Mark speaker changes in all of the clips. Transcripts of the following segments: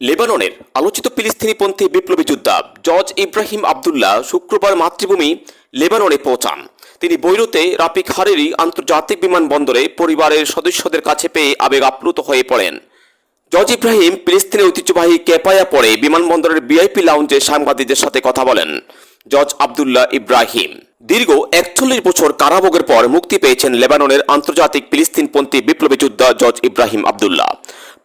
Speaker 1: লেবাননের আলোচিত ফিলিস্তিনিপন্থী বিপ্লবী যোদ্ধা জর্জ ইব্রাহিম আবদুল্লাহ শুক্রবার মাতৃভূমি লেবাননে পৌঁছান। তিনি বৈরুতে রাফিক হারেরি আন্তর্জাতিক বিমানবন্দরে পরিবারের সদস্যদের কাছে পেয়ে আবেগ আপ্লুত হয়ে পড়েন। জর্জ ইব্রাহিম ফিলিস্তিনের ঐতিহ্যবাহী কেপায়া পরে বিমানবন্দরের বিআইপি লাউঞ্জে সাংবাদিকদের সাথে কথা বলেন জর্জ আবদুল্লাহ ইব্রাহিম। দীর্ঘ একচল্লিশ বছর কারাভোগের পর মুক্তি পেয়েছেন লেবাননের আন্তর্জাতিক ফিলিস্তিনপন্থী বিপ্লবী যোদ্ধা জর্জ ইব্রাহিম আবদুল্লাহ।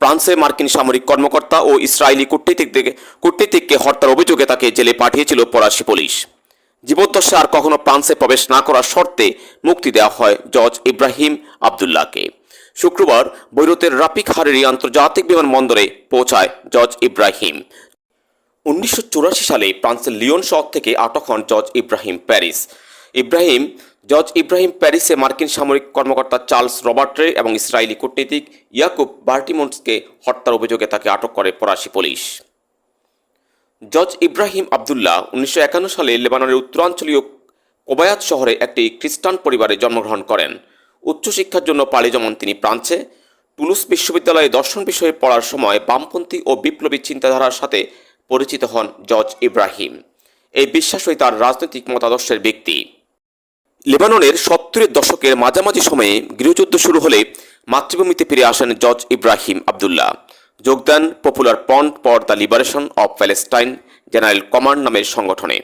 Speaker 1: ফ্রান্সে মার্কিন সামরিক কর্মকর্তা ও ইসরায়েলি কূটনীতিক কূটনীতিককে হত্যার অভিযোগে তাকে জেলে পাঠিয়েছিল ফরাসি পুলিশ। জীবদ্দশা আর কখনো ফ্রান্সে প্রবেশ না করার শর্তে মুক্তি দেওয়া হয় জর্জ ইব্রাহিম আবদুল্লাহকে। শুক্রবার বৈরুতের রাপিক হারেরি আন্তর্জাতিক বিমানবন্দরে পৌঁছায় জর্জ ইব্রাহিম। উনিশশো চুরাশি সালে ফ্রান্সের লিওন শহর থেকে আটক হন George Ibrahim Paris. Ibrahim George Ibrahim প্যারিসে মার্কিন সামরিক কর্মকর্তা চার্লস রবার্টরে এবং ইসরায়েলি কূটনীতিক ইয়াকুব বার্টিমন্সকে হত্যার অভিযোগে তাকে আটক করে ফরাসি পুলিশ। জর্জ ইব্রাহিম আবদুল্লাহ উনিশশো একান্ন সালে লেবাননের উত্তরাঞ্চলীয় কোবায়াত শহরে একটি খ্রিস্টান পরিবারে জন্মগ্রহণ করেন। উচ্চশিক্ষার জন্য পাড়ি জমান তিনি ফ্রান্সে টুলুস বিশ্ববিদ্যালয়ে দর্শন বিষয়ে পড়ার সময় বামপন্থী ও বিপ্লবী চিন্তাধারার সাথে পরিচিত হন জর্জ ইব্রাহিম। এই বিশ্বাসই তার রাজনৈতিক মতাদর্শের ব্যক্তি। লেবাননের সত্তরের দশকের মাঝামাঝি সময়ে গৃহযুদ্ধ শুরু হলে মাতৃভূমিতে ফিরে আসেন জর্জ ইব্রাহিম আবদুল্লাহ। যোগ দেন popular front for the liberation of Palestine general command নামের সংগঠনে।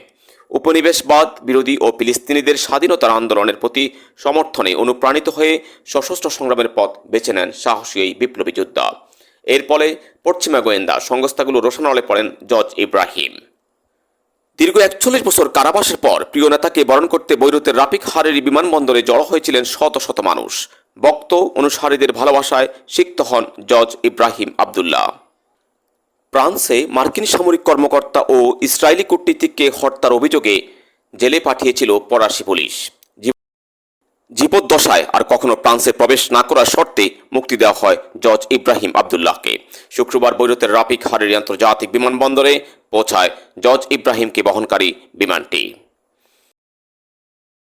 Speaker 1: উপনিবেশবাদ, বিরোধী ও ফিলিস্তিনিদের স্বাধীনতার আন্দোলনের প্রতি সমর্থনে অনুপ্রাণিত হয়ে সশস্ত্র সংগ্রামের পথ বেছে নেন সাহসী এই বিপ্লবী যোদ্ধা। এর ফলে পশ্চিমা গোয়েন্দা সংস্থাগুলো রোশনালে পড়েন জর্জ ইব্রাহিম। দীর্ঘ একচল্লিশ বছর কারাবাসের পর প্রিয় নেতাকে বরণ করতে বৈরুতের রাফিক হারেরি বিমানবন্দরে জড়ো হয়েছিলেন শত শত মানুষ। বক্ত অনুসারীদের ভালোবাসায় সিক্ত হন জজ ইব্রাহিম আবদুল্লাহ। ফ্রান্সে মার্কিন সামরিক কর্মকর্তা ও ইসরায়েলি কূটনীতিককে হত্যার অভিযোগে জেলে পাঠিয়েছিল ফরাসি পুলিশ। জীবদ্দশায় আর কখনো ফ্রান্সে প্রবেশ না করার শর্তে মুক্তি দেওয়া হয় জজ ইব্রাহিম আবদুল্লাহকে। শুক্রবার বৈরতের রাফিক হারের আন্তর্জাতিক বিমানবন্দরে পৌঁছায় জজ ইব্রাহিমকে বহনকারী বিমানটি।